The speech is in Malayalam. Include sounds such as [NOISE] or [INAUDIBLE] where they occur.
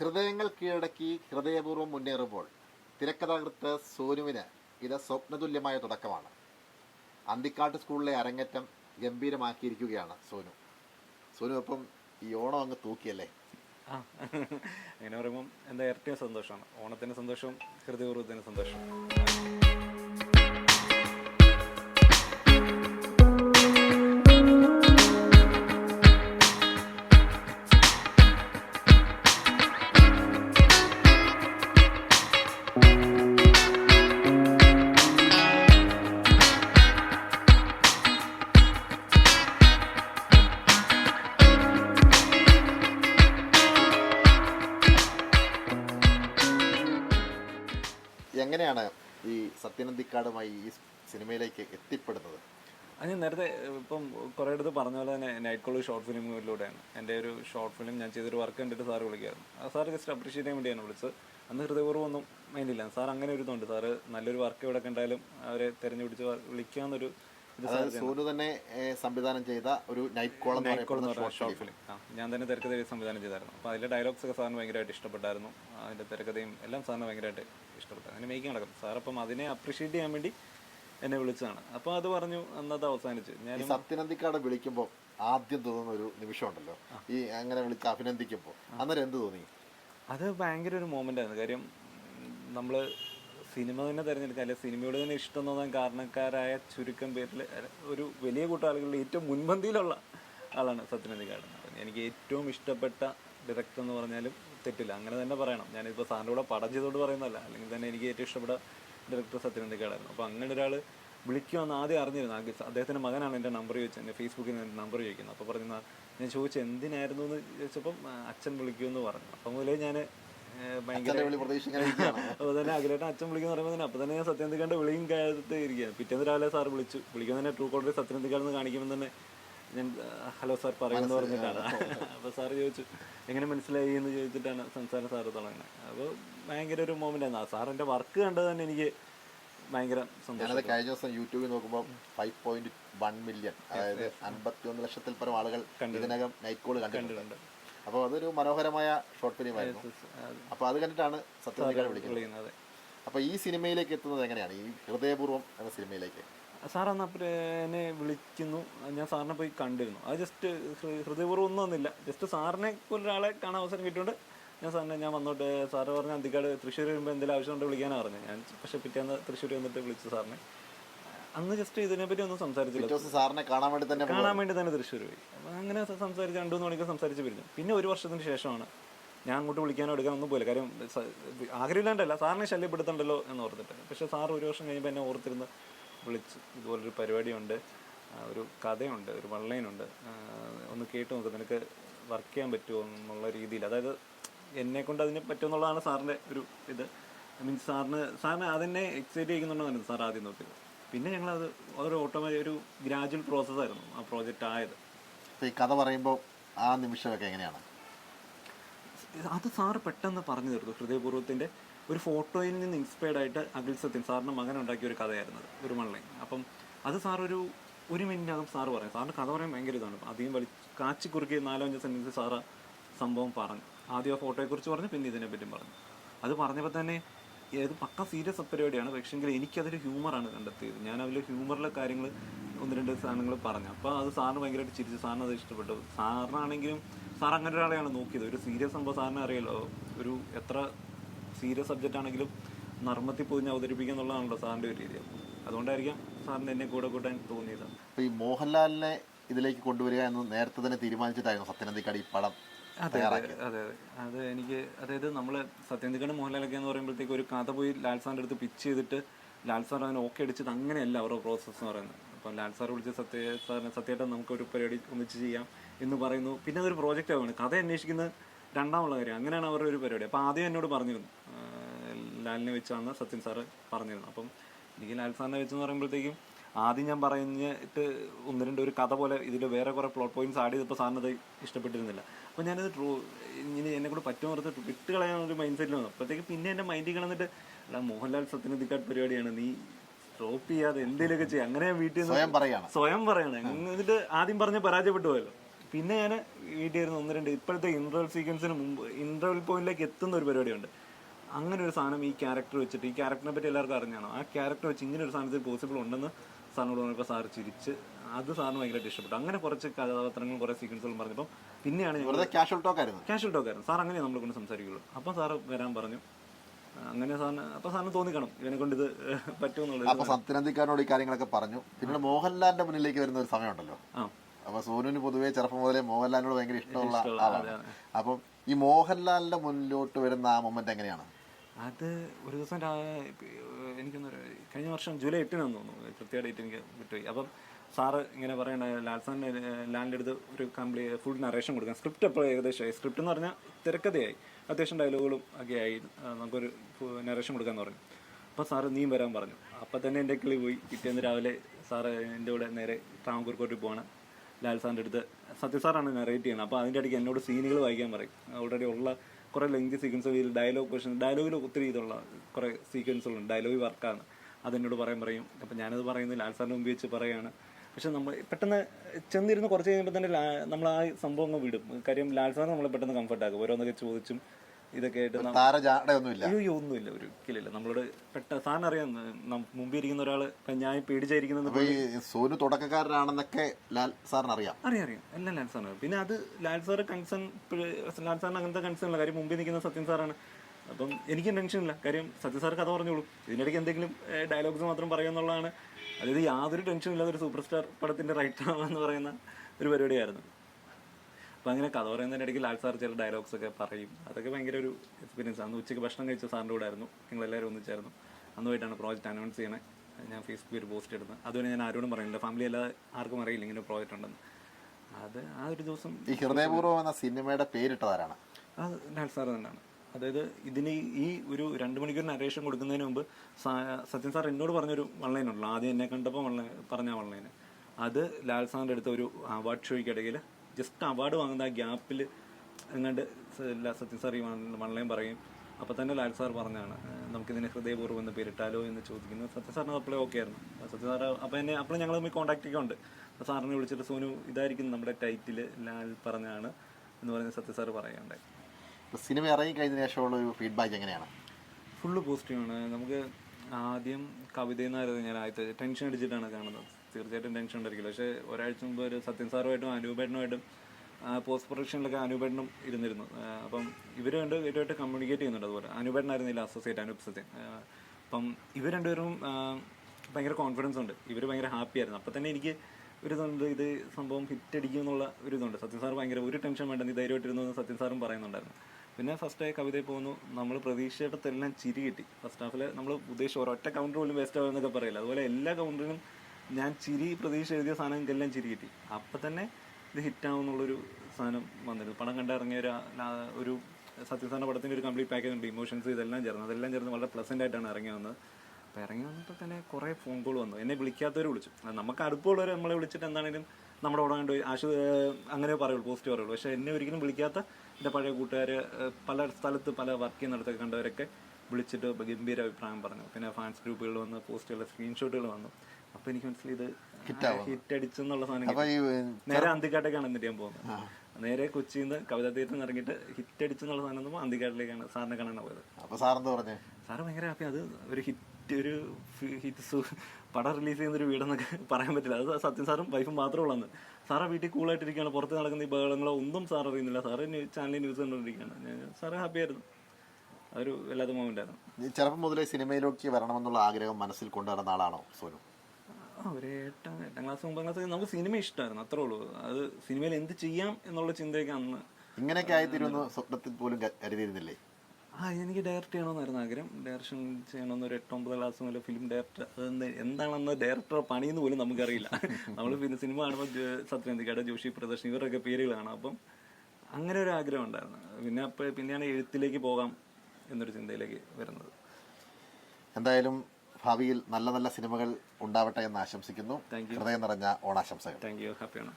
ഹൃദയങ്ങൾ കീഴടക്കി ഹൃദയപൂർവം മുന്നേറുമ്പോൾ തിരക്കഥാകൃത്ത് സോനുവിന് ഇത് സ്വപ്നതുല്യമായ തുടക്കമാണ്. അന്തിക്കാട്ട് സ്കൂളിലെ അരങ്ങേറ്റം ഗംഭീരമാക്കിയിരിക്കുകയാണ് സോനു. സോനു ഒപ്പം ഈ ഓണം അങ്ങ് തൂക്കിയല്ലേ? അങ്ങനെ പറയുമ്പം എന്താ ഇരട്ടിയ സന്തോഷമാണ്. ഓണത്തിന് സന്തോഷവും ഹൃദയപൂർവത്തിന് സന്തോഷം എങ്ങനെയാണ് ഈ സത്യനന്ദിക്കാടുമായി ഈ സിനിമയിലേക്ക് എത്തിപ്പെടുന്നത്? അത് ഞാൻ നേരത്തെ ഇപ്പം കുറേ അടുത്ത് പറഞ്ഞ പോലെ തന്നെ നൈറ്റ് കോളി ഷോർട്ട് ഫിലിമിലൂടെയാണ് എന്റെ ഒരു ഷോർട്ട് ഫിലിം ഞാൻ ചെയ്തൊരു വർക്ക് കണ്ടിട്ട് സാറ് വിളിക്കായിരുന്നു. ആ സാറ് ജസ്റ്റ് അപ്രീഷിയേറ്റ് ചെയ്യാൻ വേണ്ടിയാണ് വിളിച്ചത്. അന്ന് ഹൃദയപൂർവം ഒന്നും മൈൻഡില്ല സാർ അങ്ങനെ ഒരു ഇതുണ്ട് സാറ് നല്ലൊരു വർക്ക് എവിടെ കണ്ടാലും അവരെ തിരഞ്ഞുപിടിച്ച് വിളിക്കാമെന്നൊരു സോനു തന്നെ സംവിധാനം ചെയ്ത ഒരു നൈറ്റ് കോൾ എന്ന് ഷോർട്ട് ഫിലിം ആ ഞാൻ തന്നെ തിരക്കഥ സംവിധാനം ചെയ്തായിരുന്നു. അപ്പോൾ അതിലെ ഡയലോഗ്സ് ഒക്കെ സാറിന് ഭയങ്കരമായിട്ട് ഇഷ്ടപ്പെട്ടായിരുന്നു. അതിന്റെ തിരക്കഥയും എല്ലാം സാറിന് ഭയങ്കരമായിട്ട് ഇഷ്ടപ്പെട്ടു. അങ്ങനെ മേക്കിംഗ് നടക്കും സാർ അപ്പം അതിനെ അപ്രീഷിയേറ്റ് ചെയ്യാൻ വേണ്ടി എന്നെ വിളിച്ചതാണ്. അപ്പോൾ അത് പറഞ്ഞു അന്നത് അവസാനിച്ചു. ഞാൻ സത്യനന്ദിക്കാട് വിളിക്കുമ്പോൾ ആദ്യം തോന്നുന്ന ഒരു നിമിഷമുണ്ടല്ലോ. ഈ അങ്ങനെ വിളിച്ച് അഭിനന്ദിക്കുമ്പോൾ അന്നേരം എന്ത് തോന്നി? അത് ഭയങ്കര ഒരു മൊമെന്റ് ആയിരുന്നു. കാര്യം നമ്മൾ സിനിമ തന്നെ തിരഞ്ഞെടുക്കുക അല്ലെങ്കിൽ സിനിമയോട് തന്നെ ഇഷ്ടം തോന്നാൻ കാരണക്കാരായ ചുരുക്കം പേരിൽ ഒരു വലിയ കൂട്ടം ആളുകളിൽ ഏറ്റവും മുൻപന്തിയിലുള്ള ആളാണ് സത്യനന്ദിക്കാട്. എനിക്ക് ഏറ്റവും ഇഷ്ടപ്പെട്ട ഡയറക്ടർ എന്ന് പറഞ്ഞാലും തെറ്റില്ല. അങ്ങനെ തന്നെ പറയണം. ഞാനിപ്പോൾ സാറിന്റെ കൂടെ പടം ചെയ്തുകൊണ്ട് പറയുന്നതല്ല. അല്ലെങ്കിൽ തന്നെ എനിക്ക് ഏറ്റവും ഇഷ്ടപ്പെട്ട ഡയറക്ടർ സത്യനന്ദിക്കാടായിരുന്നു അപ്പോൾ അങ്ങനെ ഒരാൾ വിളിക്കുമെന്ന് ആദ്യം അറിഞ്ഞിരുന്നു. അദ്ദേഹത്തിന്റെ മകനാണ് എന്റെ നമ്പർ ചോദിച്ചത്. എന്റെ ഫേസ്ബുക്കിൽ നിന്ന് നമ്പർ ചോദിക്കുന്നത് അപ്പോൾ പറഞ്ഞു "നാ- ഞാൻ ചോദിച്ചു എന്തിനായിരുന്നു എന്ന് ചോദിച്ചപ്പം അച്ഛൻ വിളിക്കുമെന്ന് പറഞ്ഞു. അപ്പം മുതലേ ഞാൻ ഭയങ്കര [LAUGHS] അപ്പോൾ തന്നെ അഖിലേട്ടൻ അച്ഛൻ വിളിക്കുന്ന പറയുമ്പോൾ തന്നെ അപ്പോൾ തന്നെ ഞാൻ സത്യനന്ദിക്കാണ്ട് വിളിയും കാലത്ത് ഇരിക്കുകയാണ്. പിറ്റേന്ന് രാവിലെ സാർ വിളിച്ചു. വിളിക്കുമ്പോൾ തന്നെ ട്രൂ കോളറിൽ സത്യനന്ദിക്കാടെന്ന് കാണിക്കുമ്പോൾ തന്നെ ഞാൻ ഹലോ സാർ പറയുമെന്ന് പറഞ്ഞിട്ടാണ്. അപ്പോൾ സാർ ചോദിച്ചു എങ്ങനെ മനസ്സിലായി? എന്ന് ചോദിച്ചിട്ടാണ് സംസാരം സാറ് തുടങ്ങുന്നത് അപ്പോൾ ഭയങ്കര ഒരു മൊമെന്റ് ആണ് സാർ വർക്ക് കണ്ടത് തന്നെ എനിക്ക് ഭയങ്കര സംസാരം ഞാനത് കഴിഞ്ഞ ദിവസം യൂട്യൂബിൽ നോക്കുമ്പോൾ ഫൈവ് പോയിന്റ് വൺ മില്യൺ അതായത് അൻപത്തി ഒന്ന് ലക്ഷത്തിൽ പരം ആളുകൾ ഇതിനകം നൈറ്റ് കോൾ കണ്ടിട്ടുണ്ട്. അപ്പോൾ അതൊരു മനോഹരമായ ഷോർട്ട് ഫിലിം ആയിരുന്നു. അപ്പോൾ അത് കണ്ടിട്ടാണ് സത്യം വിളിക്കുന്നത്. അപ്പോൾ ഈ സിനിമയിലേക്ക് എത്തുന്നത് എങ്ങനെയാണ്? ഈ ഹൃദയപൂർവം എന്ന സിനിമയിലേക്ക് സാർ അന്ന് അപ്പോൾ എന്നെ വിളിക്കുന്നു. ഞാൻ സാറിനെ പോയി കണ്ടിരുന്നു. അത് ജസ്റ്റ് ഹൃദയപൂർവം ഒന്നും വന്നില്ല. ജസ്റ്റ് സാറിനെ ഒരാളെ കാണാൻ അവസരം കിട്ടിയോണ്ട് ഞാൻ സാറിനെ ഞാൻ വന്നോട്ട്. സാറ് പറഞ്ഞ അന്തിക്കാട് തൃശ്ശൂർ വരുമ്പോൾ എന്തെങ്കിലും ആവശ്യമുണ്ട് വിളിക്കാനാണ് പറഞ്ഞത്. ഞാൻ പക്ഷെ പിറ്റേന്ന് തൃശ്ശൂർ വന്നിട്ട് വിളിച്ചു സാറിനെ. അന്ന് ജസ്റ്റ് ഇതിനെപ്പറ്റി ഒന്നും സംസാരിച്ചില്ല. സാറിനെ കാണാൻ വേണ്ടി തന്നെ കാണാൻ വേണ്ടി തന്നെ തൃശ്ശൂർ പോയി. അപ്പം അങ്ങനെ സംസാരിച്ച് രണ്ടു മൂന്ന് മണിക്കൂർ സംസാരിച്ച് പിരിഞ്ഞു. പിന്നെ ഒരു വർഷത്തിന് ശേഷമാണ് ഞാൻ അങ്ങോട്ട് വിളിക്കാനോ എടുക്കാനോ ഒന്നും പോയില്ല. കാര്യം ആഗ്രഹമില്ലാണ്ടല്ല. സാറിനെ ശല്യപ്പെടുത്തണ്ടല്ലോ എന്ന് ഓർത്തിട്ട്. പക്ഷേ സാർ ഒരു വർഷം കഴിയുമ്പോൾ എന്നെ ഓർത്തിരുന്ന്. വിളിച്ച് ഇതുപോലൊരു പരിപാടിയുണ്ട്. ഒരു കഥയുണ്ട് ഒരു വൺലൈനുണ്ട് ഒന്ന് കേട്ട് നോക്ക് നിനക്ക് വർക്ക് ചെയ്യാൻ പറ്റുമോ എന്നുള്ള രീതിയിൽ. അതായത് എന്നെ കൊണ്ട് അതിന് പറ്റുമെന്നുള്ളതാണ് സാറിന്റെ ഒരു ഇത്. മീൻസ് സാറിന് സാറിന് അതെന്നെ എക്സൈറ്റ് ചെയ്യുന്നുണ്ടെന്നാണ് സാർ ആദ്യം നോക്കി. പിന്നെ ഞങ്ങൾ അത് ഒരു ഓട്ടോമാറ്റിക് ഒരു ഗ്രാജുവൽ പ്രോസസ്സായിരുന്നു ആ പ്രോജക്റ്റ് ആയത്. ഈ കഥ പറയുമ്പോൾ ആ നിമിഷമൊക്കെ എങ്ങനെയാണ്? അത് സാറ് പെട്ടെന്ന് പറഞ്ഞു തീർത്തു ഹൃദയപൂർവത്തിന്റെ ഒരു ഫോട്ടോയിൽ നിന്ന് ഇൻസ്പയർഡ് ആയിട്ട് അഖിൽ സത്യൻ സാറിന്റെ മകൻ ഉണ്ടാക്കിയ ഒരു കഥയായിരുന്നു അത്, ഒരു മൺലൈൻ അപ്പം അത് സാറൊരു ഒരു മിനിറ്റിനകം സാറ് പറയാം സാറിന്റെ കഥ പറയാൻ ഭയങ്കര ഇതാണ്. അധികം വലി കാച്ചി കുറുക്കി നാലോ അഞ്ചോ സെന്റൻസ് സാറ് സംഭവം പറഞ്ഞു. ആദ്യം ആ ഫോട്ടോയെക്കുറിച്ച് പറഞ്ഞു പിന്നെ ഇതിനെപ്പറ്റിയും പറഞ്ഞു. അത് പറഞ്ഞപ്പോൾ തന്നെ ഇത് പക്ക സീരിയസ് പരിപാടിയാണ്. പക്ഷേങ്കിൽ എനിക്കതൊരു ഹ്യൂമറാണ് കണ്ടെത്തിയത്. ഞാൻ അതിൽ ഹ്യൂമറിലെ കാര്യങ്ങൾ ഒന്ന് രണ്ട് സാധനങ്ങൾ പറഞ്ഞു. അപ്പോൾ അത് സാറിന് ഭയങ്കരമായിട്ട് ചിരിച്ചു. സാറിന് അത് ഇഷ്ടപ്പെട്ടു. സാറിനാണെങ്കിലും സാർ അങ്ങനെ ഒരാളെയാണ് നോക്കിയത്. ഒരു സീരിയസ് സംഭവം സാറിന് അറിയാലോ? ഒരു എത്ര സീരിയസ് സബ്ജക്റ്റ് ആണെങ്കിലും നർമ്മത്തിൽ പൊതിഞ്ഞ് അവതരിപ്പിക്കുക എന്നുള്ളതാണല്ലോ സാറിന്റെ ഒരു രീതി. അതുകൊണ്ടായിരിക്കാം സാറിന് എന്നെ കൂടെ കൂട്ടാൻ തോന്നിയത്. അപ്പോൾ ഈ മോഹൻലാലിനെ ഇതിലേക്ക് കൊണ്ടുവരിക എന്ന് നേരത്തെ തന്നെ തീരുമാനിച്ചിട്ടായിരുന്നു സത്യനന്ദിക്കാട് ഈ പടം അതെ അതെ അതെ അതെ. അത് എനിക്ക് അതായത് നമ്മൾ സത്യനന്ദിക്കാട് മോഹൻലാലൊക്കെ എന്ന് പറയുമ്പോഴത്തേക്ക് ഒരു കഥ പോയി ലാൽ സാറിന്റെ അടുത്ത് പിച്ച് ചെയ്തിട്ട് ലാൽ സാർ അതിന് ഓക്കെ അടിച്ചത് അങ്ങനെയല്ല അവരുടെ പ്രോസസ്സ് എന്ന് പറയുന്നത്. അപ്പം ലാൽ സാർ വിളിച്ച് സത്യ സാറിന് സത്യമായിട്ട് നമുക്ക് ഒരു പരിപാടി ഒന്നിച്ച് ചെയ്യാം എന്ന് പറയുന്നു. പിന്നെ അതൊരു പ്രോജക്റ്റ് ആവുകയാണ്. കഥ അന്വേഷിക്കുന്നത് രണ്ടാമുള്ള കാര്യം. അങ്ങനെയാണ് അവരുടെ ഒരു പരിപാടി. അപ്പോൾ ആദ്യം എന്നോട് പറഞ്ഞിരുന്നു. ലാലിനെ വെച്ചാണ് സത്യൻ സാറ് പറഞ്ഞിരുന്നു. അപ്പം എനിക്ക് ലാൽ സാറിനെ വെച്ചെന്ന് പറയുമ്പോഴത്തേക്കും ആദ്യം ഞാൻ പറഞ്ഞിട്ട് ഒന്ന് രണ്ട് ഒരു കഥ പോലെ ഇതിൽ വേറെ കുറേ പ്ലോട്ട് പോയിന്റ്സ് ആഡ് ചെയ്തപ്പോൾ സാറിനത് അത് ഇഷ്ടപ്പെട്ടിരുന്നില്ല. അപ്പോൾ ഞാനത് ട്രൂ ഇനി എന്നെ കൂടെ പറ്റും ഓർത്ത് വിട്ട് കളയാൻ ഒരു മൈൻഡ് സെറ്റിൽ വന്നു. അപ്പോഴത്തേക്ക് പിന്നെ എന്റെ മൈൻഡിൽ കളന്നിട്ട് എടാ മോഹൻലാൽ സത്യനദിക്കാട്ട് പരിപാടിയാണ്. നീ സ്റ്റോപ്പ് ചെയ്യാതെ എന്തെങ്കിലുമൊക്കെ ചെയ്യാം. അങ്ങനെ ഞാൻ വീട്ടിൽ നിന്ന് സ്വയം പറയണേ. എന്നിട്ട് ആദ്യം പറഞ്ഞ് പരാജയപ്പെട്ടു പോയല്ലോ. പിന്നെ ഞാൻ വീട്ടിൽ ഇരുന്ന് ഒന്ന് രണ്ട് ഇപ്പോഴത്തെ ഇൻട്രവൽ സീക്വൻസിന് മുമ്പ് ഇൻട്രവൽ പോയിന്റിലേക്ക് എത്തുന്ന ഒരു പരിപാടിയുണ്ട്. അങ്ങനെ ഒരു സാധനം ഈ ക്യാരക്ടർ വെച്ചിട്ട് ഈ ക്യാരക്ടറിനെ പറ്റി എല്ലാവർക്കും അറിഞ്ഞാണോ? ആ ക്യാരക്ടർ വെച്ച് ഇങ്ങനെ ഒരു സാധനത്തിൽ പോസിബിൾ ഉണ്ടെന്ന് സാറിനോട് പറഞ്ഞപ്പോൾ സാർ ചിരിച്ച് അത് സാറിന് ഭയങ്കരമായിട്ട് ഇഷ്ടപ്പെട്ടു. അങ്ങനെ കുറച്ച് കഥാപാത്രങ്ങളും കുറേ സീക്വൻസുകളും പറഞ്ഞപ്പോൾ പിന്നെയാണ് ക്യാഷ്വൽ ടോക്ക് ആയിരുന്നു. ക്യാഷ്വൽ ടോക്കായിരുന്നു സാർ അങ്ങനെ നമ്മളെ കൊണ്ട് സംസാരിക്കുള്ളൂ. അപ്പം സാറ് വരാൻ പറഞ്ഞു. അങ്ങനെ സാറിന് അപ്പൊ സാറിന് തോന്നിക്കണം ഇവനെ കൊണ്ട് ഇത് പറ്റുമെന്നുള്ളത്. അപ്പൊ സത്യനന്ദിക്കാരനോട് ഈ കാര്യങ്ങളൊക്കെ പറഞ്ഞു. പിന്നെ മോഹൻലാലിന്റെ മുന്നിലേക്ക് വരുന്ന ഒരു സമയമുണ്ടല്ലോ. ആ. അപ്പൊ സോനുവിന് പൊതുവെ ചെറുപ്പം മുതലേ മോഹൻലാലിനോട് ഭയങ്കര ഇഷ്ടമുള്ള ആളാണ്. അപ്പം ഈ മോഹൻലാലിന്റെ മുന്നിലോട്ട് വരുന്ന ആ മൊമെന്റ് എങ്ങനെയാണ്? അത് ഒരു ദിവസം എനിക്കൊന്ന് കഴിഞ്ഞ വർഷം ജൂലൈ എട്ടിനാന്ന് തോന്നുന്നു. കൃത്യ ഡേറ്റ് എനിക്ക് വിട്ടുപോയി അപ്പം സാറ് ഇങ്ങനെ പറയണ ലാൽസാറിന്റെ ലാലിന്റെ അടുത്ത് ഒരു കംപ്ലീ ഫുൾ നറേഷൻ കൊടുക്കാൻ സ്ക്രിപ്റ്റ് അപ്പോൾ ഏകദേശമായി. സ്ക്രിപ്റ്റ് എന്ന് പറഞ്ഞാൽ തിരക്കഥയായി. അത്യാവശ്യം ഡയലോഗുകളും ഒക്കെ ആയി. നമുക്കൊരു നറേഷൻ കൊടുക്കാന്ന് പറഞ്ഞു. അപ്പോൾ സാറ് നീ വരാൻ പറഞ്ഞു. അപ്പം തന്നെ എന്റെ കിളി പോയി. പിറ്റേന്ന് രാവിലെ സാറ് എന്റെ കൂടെ നേരെ ട്രാവൻകൂർ കോർട്ടിൽ പോവാണ്. ലാൽ സാറിന്റെ അടുത്ത് സത്യ സാറാണ് നറേറ്റ് ചെയ്യുന്നത്. അപ്പോൾ അതിന്റെ ഇടയ്ക്ക് എന്നോട് സീനുകൾ വായിക്കാൻ പറയും. ഓൾറെഡി ഉള്ള കുറേ ലെങ്തി സീക്വൻസ് ഇതിൽ ഡയലോഗ് ക്വസ്റ്റൻ ഡയലോഗിൽ ഒത്തിരി ഇതുള്ള കുറേ സീക്വൻസുകളുണ്ട് ഡയലോഗ് വർക്കാണ്. അതെന്നോട് പറയാൻ പറയും. അപ്പം ഞാനത് പറയുന്നത് ലാൽ സാറിന് മുമ്പ് വെച്ച് പറയുകയാണ് പക്ഷെ നമ്മൾ പെട്ടെന്ന് ചെന്നിരുന്ന് കുറച്ച് കഴിയുമ്പോൾ തന്നെ നമ്മൾ ആ സംഭവം വിടും. കാര്യം ലാൽ സാറിന് നമ്മളെ പെട്ടെന്ന് കംഫർട്ടാക്കും ഓരോന്നൊക്കെ ചോദിച്ചും ഇതൊക്കെ ആയിട്ട് താരജാടയൊന്നുമില്ല താര അയ്യോ ഒന്നുമില്ല. ഒരു ഒരിക്കലില്ല നമ്മളോട് പെട്ട സാധനം അറിയാം. മുമ്പിൽ ഇരിക്കുന്ന ഒരാൾ ഞാൻ പേടിച്ചായിരിക്കുന്നത് സോനു തുടക്കക്കാരനാണെന്നൊക്കെ ലാൽ സാറിന് അറിയാം. അറിയാം അറിയാം. എല്ലാം ലാൽ സാറിന് പിന്നെ അത് ലാൽ സാറ് കൺസേൺ ലാൽ സാറിന് അങ്ങനത്തെ കൺസേൺ ഉള്ള കാര്യം മുമ്പിൽ നിൽക്കുന്ന സത്യൻ സാറാണ്. അപ്പം എനിക്കും ഇല്ല. കാര്യം സത്യൻ സാർ കഥ പറഞ്ഞോളൂ. ഇതിനിടയ്ക്ക് എന്തെങ്കിലും ഡയലോഗ്സ് മാത്രം പറയുമെന്നുള്ളതാണ് അതായത് യാതൊരു ടെൻഷനും ഇല്ലാതെ ഒരു സൂപ്പർ സ്റ്റാർ പടത്തിന്റെ റൈറ്റർ എന്ന് പറയുന്ന ഒരു പരിപാടിയായിരുന്നു. അപ്പം അങ്ങനെ കഥ പറയുന്നതിന്റെ ഇടയ്ക്ക് ലാൽ സാർ ചില ഡയലോഗ്സ് ഒക്കെ പറയും. അതൊക്കെ ഭയങ്കര ഒരു എക്സ്പീരിയൻസ് അന്ന് ഉച്ചയ്ക്ക് ഭക്ഷണം കഴിച്ച സാറിന്റെ കൂടെ ആയിരുന്നു. ഞങ്ങളെല്ലാവരും ഒന്നിച്ചായിരുന്നു. അന്ന് പോയിട്ടാണ് പ്രോജക്റ്റ് അനൗൺസ് ചെയ്യണേ. ഞാൻ ഫേസ്ബുക്കിൽ ഒരു പോസ്റ്റ് ഇടുന്നത്. അതുവരെ ഞാൻ ആരോടും പറയുന്നില്ല ഫാമിലി അല്ലാതെ ആർക്കും അറിയില്ല ഇങ്ങനെ പ്രോജക്റ്റ് ഉണ്ടെന്ന്. അത് ആ ഒരു ദിവസം ഈ ഹൃദയപൂർവം എന്ന സിനിമയുടെ പേരിട്ടതാരാണ്? അത് ലാൽ സാർ തന്നെയാണ്. അതായത് ഇതിന് ഈ ഒരു രണ്ട് മണിക്കൂർ നരേഷൻ കൊടുക്കുന്നതിന് മുമ്പ് സത്യൻ സാർ എന്നോട് പറഞ്ഞൊരു വൺലൈൻ ഉണ്ടല്ലോ. ആദ്യം എന്നെ കണ്ടപ്പോൾ വൺലൈൻ പറഞ്ഞ വൺലൈൻ അത് ലാൽ സാറിന്റെ അടുത്ത ഒരു അവാർഡ് ഷോയ്ക്കിടയിൽ ജസ്റ്റ് അവാർഡ് വാങ്ങുന്ന ആ ഗ്യാപ്പിൽ എങ്ങാണ്ട് എല്ലാ സത്യം സാർ ഈ വൺലൈൻ പറയും. അപ്പോൾ തന്നെ ലാൽ സാർ പറഞ്ഞാണ് നമുക്കിതിനെ ഹൃദയപൂർവം എന്ന് പേരിട്ടാലോ എന്ന് ചോദിക്കുന്നു. സത്യ സാറിന് അപ്പോഴേ ഓക്കെ ആയിരുന്നു. സത്യ സാർ അപ്പോൾ എന്നെ അപ്പോൾ ഞങ്ങൾ തമ്മിൽ കോൺടാക്റ്റ് ഒക്കെ ഉണ്ട്. അപ്പോൾ സാറിനെ വിളിച്ചിട്ട് സോനു ഇതായിരിക്കും നമ്മുടെ ടൈറ്റിൽ ലാൽ പറഞ്ഞാണ് എന്ന് പറഞ്ഞ് സത്യ സാർ പറയുകയുണ്ടായി. സിനിമ ഇറങ്ങി കഴിഞ്ഞ ശേഷമുള്ള ഒരു ഫീഡ്ബാക്ക് എങ്ങനെയാണ്? ഫുള്ള് പോസിറ്റീവാണ് നമുക്ക് ആദ്യം കവിത കവിതയെന്നായിരുന്നു ഞാൻ ആദ്യത്തെ. ടെൻഷൻ അടിച്ചിട്ടാണ് കാണുന്നത്. തീർച്ചയായിട്ടും ടെൻഷൻ ഉണ്ടായിരിക്കില്ല. പക്ഷേ ഒരാഴ്ച മുമ്പ് ഒരു സത്യൻ സാറുമായിട്ടും അനൂപേട്ടനുമായിട്ടും പോസ്റ്റ് പ്രൊഡക്ഷനിലൊക്കെ അനൂപേട്ടനും ഇരുന്നിരുന്നു. അപ്പം ഇവർ രണ്ട് ഇവരുമായിട്ട് കമ്മ്യൂണിക്കേറ്റ് ചെയ്യുന്നുണ്ട് അതുപോലെ. അനൂപേട്ടനായിരുന്നില്ല അസോസിയേറ്റ് അനൂപ് സത്യൻ. അപ്പം ഇവർ രണ്ടുപേരും ഭയങ്കര കോൺഫിഡൻസ് ഉണ്ട്. ഇവർ ഭയങ്കര ഹാപ്പി ആയിരുന്നു. അപ്പം തന്നെ എനിക്ക് ഒരു ഇതുണ്ട് ഇത് സംഭവം ഹിറ്റ് അടിക്കും എന്നുള്ള ഒരു ഇതുണ്ട്. സത്യൻ സാർ ഭയങ്കര ഒരു ടെൻഷൻ വേണ്ട നീ ധൈര്യമായിട്ടിരുന്നു എന്ന് സത്യൻ സാറും പറയുന്നുണ്ടായിരുന്നു. പിന്നെ ഫസ്റ്റ് ആയി കവിതയിൽ പോകുന്നു നമ്മൾ പ്രതീക്ഷയിടത്തെല്ലാം ചിരി കിട്ടി. ഫസ്റ്റ് ഹാഫിൽ നമ്മൾ ഉദ്ദേശിച്ച ഒരൊറ്റ കൗണ്ടർ പോലും വേസ്റ്റ് ആവുമെന്നൊക്കെ പറയില്ല. അതുപോലെ എല്ലാ കൗണ്ടറിനും ഞാൻ ചിരി പ്രതീക്ഷ എഴുതിയ സാധനങ്ങൾക്കെല്ലാം ചിരി കിട്ടി. അപ്പം തന്നെ ഇത് ഹിറ്റാവുന്നുള്ളൊരു സാധനം വന്നിരുന്നു. പണം കണ്ടിറങ്ങിയ ഒരു ഒരു സത്യസാധന പടത്തിന്റെ ഒരു കംപ്ലീറ്റ് പാക്കേജ് ഉണ്ട്. ഇമോഷൻസ് ഇതെല്ലാം ചേർന്ന്. അതെല്ലാം ചേർന്ന് വളരെ പ്ലസന്റ് ആയിട്ടാണ് ഇറങ്ങി വന്നത്. അപ്പോൾ ഇറങ്ങി വന്നപ്പോൾ തന്നെ കുറേ ഫോൺ കോൾ വന്നു. എന്നെ വിളിക്കാത്തവർ വിളിച്ചു. നമുക്ക് അടുപ്പമുള്ളവർ നമ്മളെ വിളിച്ചിട്ട് എന്താണെങ്കിലും നമ്മുടെ ഉടനെ ആശു അങ്ങനെ പറയുള്ളൂ പോസ്റ്റ് പറയുള്ളൂ. പക്ഷേ എന്നെ ഒരിക്കലും വിളിക്കാത്ത എന്റെ പഴയ കൂട്ടുകാർ പല സ്ഥലത്ത് പല വർക്ക് ചെയ്യുന്നിടത്തൊക്കെ കണ്ടവരൊക്കെ വിളിച്ചിട്ട് ഗംഭീര അഭിപ്രായം പറഞ്ഞു. പിന്നെ ഫാൻസ് ഗ്രൂപ്പുകൾ വന്ന് പോസ്റ്റുകൾ സ്ക്രീൻഷോട്ടുകൾ വന്നു. അപ്പോൾ എനിക്ക് മനസ്സിലായി ഇത് ഹിറ്റ് അടിച്ചെന്നുള്ള സാധനം അപ്പൊ നേരെ അന്തിക്കാട്ടേക്കാണ് എന്നിട്ട് ഞാൻ പോകുന്നത്. നേരെ കൊച്ചിയിൽ നിന്ന് കവിതാ നിന്ന് ഇറങ്ങിയിട്ട് ഹിറ്റ് അടിച്ചെന്നുള്ള സാധനം അന്തിക്കാട്ടിലേക്കാണ് സാറിനെ കാണാൻ പോയത്. അപ്പൊ സാറെന്താ പറഞ്ഞേ? സാറ് ഭയങ്കര ഹാപ്പി അത് ഒരു ഹിറ്റ് ഒരു ഹിറ്റ് പടം റിലീസ് ചെയ്യുന്ന ഒരു വീടെന്നൊക്കെ പറയാൻ പറ്റില്ല. അത് സത്യം സാറും വൈഫും മാത്രമേ ഉള്ളന്ന്. സാറ് വീട്ടിൽ കൂളായിട്ടിരിക്കുകയാണ്. പുറത്ത് നടക്കുന്ന ഈ ബഹളങ്ങളോ ഒന്നും സാർ അറിയുന്നില്ല. സാറ് ചാനലിൽ ന്യൂസ് കണ്ടുകൊണ്ടിരിക്കുകയാണ് ഞാൻ- സാറ് ഹാപ്പി ആയിരുന്നു. ഒരു വല്ലാത്ത മൊമെന്റ് ആയിരുന്നു. ചിലപ്പോൾ ചെറുപ്പം മുതലേ സിനിമയിലേക്ക് വരണമെന്നുള്ള ആഗ്രഹം മനസ്സിൽ കൊണ്ടുവരുന്ന ആളാണോ സോനു? ഒരു എട്ടാം എട്ടാം ക്ലാസ് ഒമ്പതാം ക്ലാസ് നമുക്ക് സിനിമ ഇഷ്ടമായിരുന്നു അത്രേ ഉള്ളൂ. അത് സിനിമയിൽ എന്ത് ചെയ്യാം എന്നുള്ള ചിന്തയൊക്കെ അന്ന് ഇങ്ങനെയൊക്കെ ആയിത്തീരുമെന്ന് സ്വപ്നത്തിൽ പോലും കരുതിയിരുന്നില്ലേ? ആ എനിക്ക് ഡയറക്റ്റ് ചെയ്യണമെന്നായിരുന്നു ആഗ്രഹം. ഡയറക്ഷൻ ചെയ്യണമെന്ന് ഒരു എട്ടൊമ്പത് ക്ലാസ് മുതൽ ഫിലിം ഡയറക്ടർ അതെന്ത് എന്താണെന്ന് ഡയറക്ടർ പണിയെന്ന് പോലും നമുക്കറിയില്ല. നമ്മൾ പിന്നെ സിനിമ കാണുമ്പോൾ സത്യനന്ദിക്കാട് ജോഷി പ്രദർശൻ ഇവരൊക്കെ പേരുകളാണ്. അപ്പം അങ്ങനെ ഒരു ആഗ്രഹം ഉണ്ടായിരുന്നു. പിന്നെ അപ്പോൾ പിന്നെയാണ് എഴുത്തിലേക്ക് പോകാം എന്നൊരു ചിന്തയിലേക്ക് വരുന്നത്. എന്തായാലും ഭാവിയിൽ നല്ല നല്ല സിനിമകൾ ഉണ്ടാവട്ടെ എന്ന് ആശംസിക്കുന്നു. താങ്ക് യു ഹൃദയം നിറഞ്ഞ ഓണാശംസകൾ. താങ്ക് യു ഹാപ്പിയാണ്